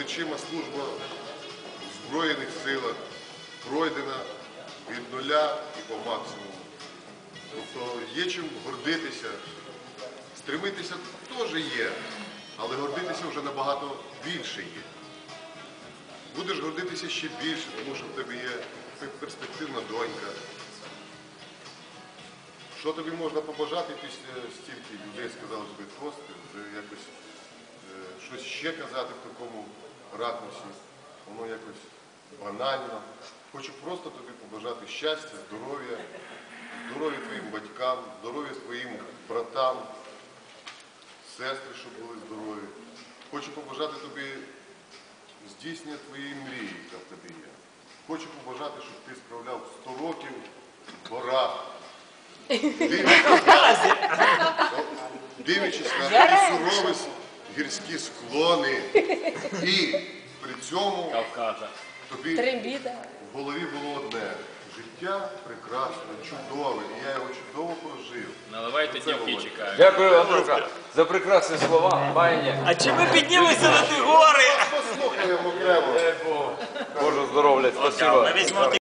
плечима служба в Збройних силах пройдена від нуля і по максимуму. Тобто є чим гордитися. Стремитися теж є, але гордитися вже набагато більше є. Будеш гордитися ще більше, тому що в тебе є перспективна донька. Що тобі можна побажати після стільки людей сказали тости, вже якось е, щось ще казати в такому ракурсі, воно якось банально. Хочу просто тобі побажати щастя, здоров'я, здоров'я твоїм батькам, здоров'я твоїм братам, сестри, щоб були здорові. Хочу побажати тобі здійснення твоєї мрії, яка в тобі є. Хочу побажати, щоб ти справляв 100 років в горах. Дивлячись, на такі сурові гірські склони. І при цьому Кавказа. тобі Трембіта. в голові було одне. Життя прекрасне, чудове, і я його чудово прожив. Наливайте Це дівки чекають. Дякую, Андрюха, за прекрасні слова. Баяння. А чи ми піднімемося на ті гори? Послухаємо окремо. Боже здоров'я, спасибо. Ми візьмемо